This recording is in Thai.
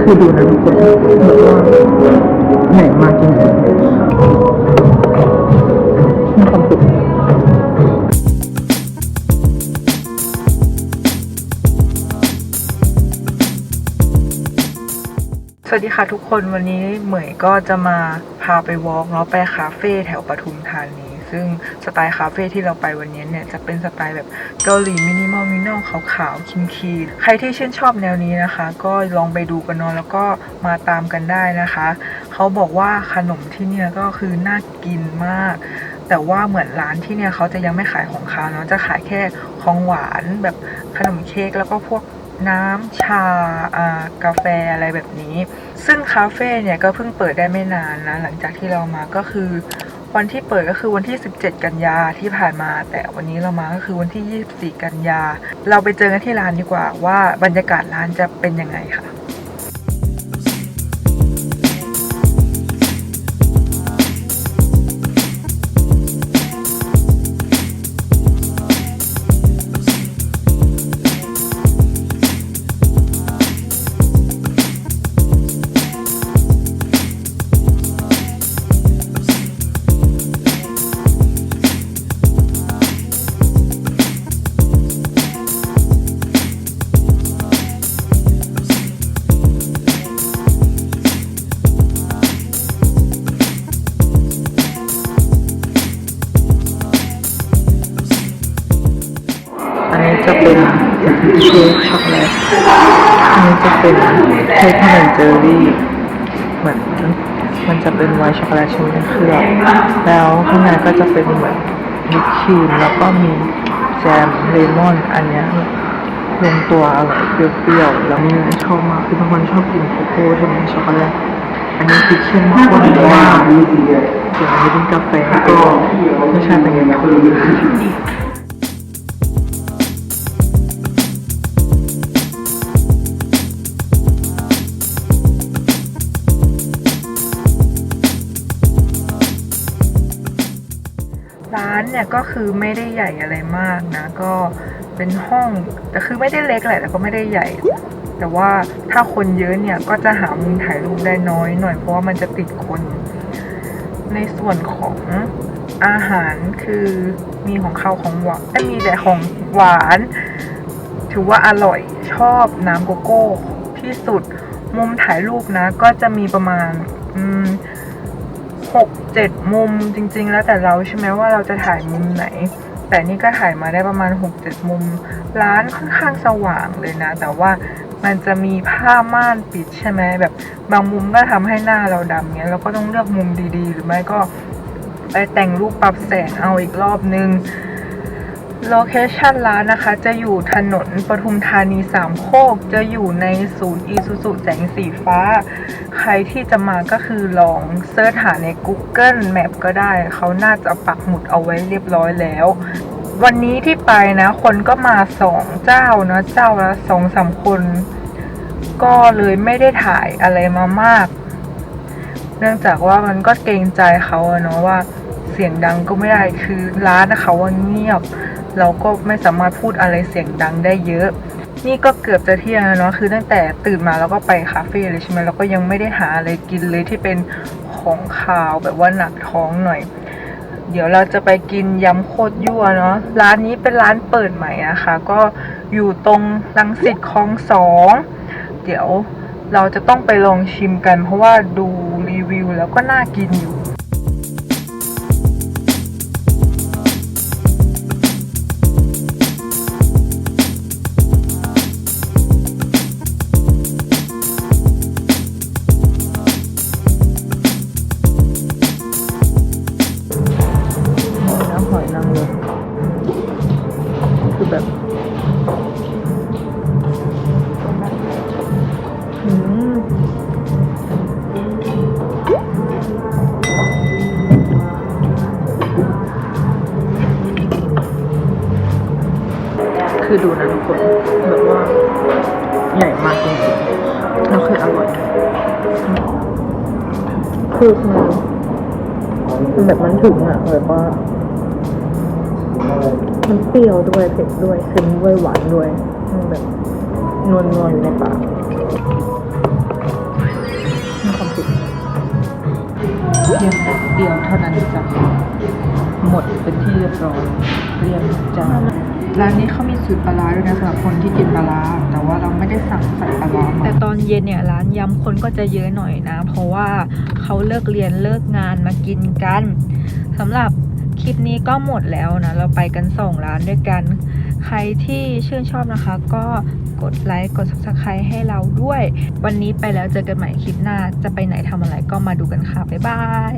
คือดูนะทุกคนแบบว่าใหญ่มากจริงๆมีความสุขสวัสดีค่ะทุกคนวันนี้เหมยก็จะมาพาไปวอล์กเนาะไปคาเฟ่แถวปทุมธานี ซึ่งสไตล์คาเฟ่ที่เราไปวันนี้เนี่ยจะเป็นสไตล์แบบเกาหลีมินิมอลมินอลขาวๆคินคีใครที่ชื่นชอบแนวนี้นะคะ ก็ลองไปดูกันเนาะแล้วก็มาตามกันได้นะคะ เขาบอกว่าขนมที่เนี่ยก็คือน่ากินมาก แต่ว่าเหมือนร้านที่เนี่ยเขาจะยังไม่ขายของคาวเนาะจะขายแค่ของหวานแบบขนมเค้กแล้วก็พวกน้ำชาอ่ากาแฟอะไรแบบนี้ ซึ่งคาเฟ่เนี่ยก็เพิ่งเปิดได้ไม่นานนะ หลังจากที่เรามาก็คือ วันที่เปิดก็คือวันที่ 17 กันยาที่ผ่านมา แต่วันนี้เรามาก็คือวันที่ 24 กันยา เราไปเจอกันที่ร้านดีกว่าว่าบรรยากาศร้านจะเป็นยังไงค่ะ จะเป็นเค้กช็อกโกแลตอันนี้จะเป็นเค้กขนมเจอรี่เหมือนมันจะเป็นไวท์ช็อกโกแลตชิ้นเคลือบแล้วข้างในก็จะเป็นเหมือนวิปครีมแล้วก็มีแจมเลมอนอันเนี้ยลงตัวอร่อยเปรี้ยวๆแล้วนี่ชอบมากคือบางคนชอบกินโกโก้ใช่ไหมช็อกโกแลตอันนี้คือเข้มข้นมากส่วนอันนี้เป็นกาแฟก็ไม่ใช่เป็นยังไง ร้านเนี่ยก็คือไม่ได้ใหญ่อะไรมากนะ ก็เป็นห้องแต่คือไม่ได้เล็กแหละแต่ก็ไม่ได้ใหญ่ แต่ว่าถ้าคนเยอะเนี่ยก็จะหามุมถ่ายรูปได้น้อยหน่อยเพราะว่ามันจะติดคน ในส่วนของอาหารคือมีของข้าวของหวานแต่มีแต่ของหวาน ถือว่าอร่อยชอบน้ำโกโก้ที่สุดมุมถ่ายรูปนะ ก็จะมีประมาณอืม หกเจ็ดมุมจริง ๆ แล้วแต่เราใช่ไหมว่าเราจะถ่ายมุมไหน แต่นี่ก็ถ่ายมาได้ประมาณหกเจ็ดมุม ร้านค่อนข้างสว่างเลยนะ แต่ว่ามันจะมีผ้าม่านปิดใช่ไหมแบบบางมุมก็ทำให้หน้าเราดำเงี้ยเราก็ต้องเลือกมุมดีๆ หรือไม่ก็ไปแต่งรูปปรับแสงเอาอีกรอบนึง โลเคชันร้านนะคะจะอยู่ถนนปทุมธานีสามโคก จะอยู่ในศูนย์อีซูซูแสงสีฟ้า ใครที่จะมาก็คือลองเซิร์ชหาใน Google Map ก็ได้ เขาน่าจะปักหมุดเอาไว้เรียบร้อยแล้ว วันนี้ที่ไปนะ คนก็มาสองเจ้านะเจ้าละสองสามคน ก็เลยไม่ได้ถ่ายอะไรมามาก เนื่องจากว่ามันก็เกรงใจเขาเนาะว่าเสียงดังก็ไม่ได้คือร้านเขาว่าเงียบ เราก็ไม่สามารถพูดอะไรเสียงดังได้เยอะ นี่ก็เกือบจะเที่ยงแล้วเนาะคือตั้งแต่ตื่นมาแล้วก็ไปคาเฟ่เลยใช่ไหมแล้วก็ยังไม่ได้หาอะไรกินเลยที่เป็นของคาวแบบว่าหนักท้องหน่อย เดี๋ยวเราจะไปกินยำโคตรยั่วเนาะร้านนี้เป็นร้านเปิดใหม่นะคะ ก็อยู่ตรงลังสิตคลองสองเดี๋ยวเราจะต้องไปลองชิมกัน เพราะว่าดูรีวิวแล้วก็น่ากินอยู่ คือแบบอืมคือดูนะทุกคนแบบว่าใหญ่มากจริงๆแล้วคืออร่อยคือมันมันแบบมันถึงอะแบบว่า มันเปรี้ยวด้วยเผ็ดด้วยซึ้งด้วยหวานด้วยมันแบบนวลๆอยู่ในปากมีความสุขเพียงแต่เดียวเท่านั้นจ้ะหมดเป็นที่เรียบร้อยเรียงจานร้านนี้เขามีสูตรปลาร้าด้วยนะสำหรับคนที่กินปลาร้าแต่ว่าเราไม่ได้สั่งใส่ปลาร้ามาแต่ตอนเย็นเนี่ยร้านยำคนก็จะเยอะหน่อยนะ เพราะว่าเขาเลิกเรียนเลิกงานมากินกันสำหรับ คลิปนี้ก็หมดแล้วนะ เราไปกันสองร้านด้วยกัน ใครที่ชื่นชอบนะคะ ก็กดไลค์กด subscribe ให้เราด้วย วันนี้ไปแล้วเจอกันใหม่คลิปหน้า จะไปไหนทำอะไรก็มาดูกันค่ะ บ๊ายบาย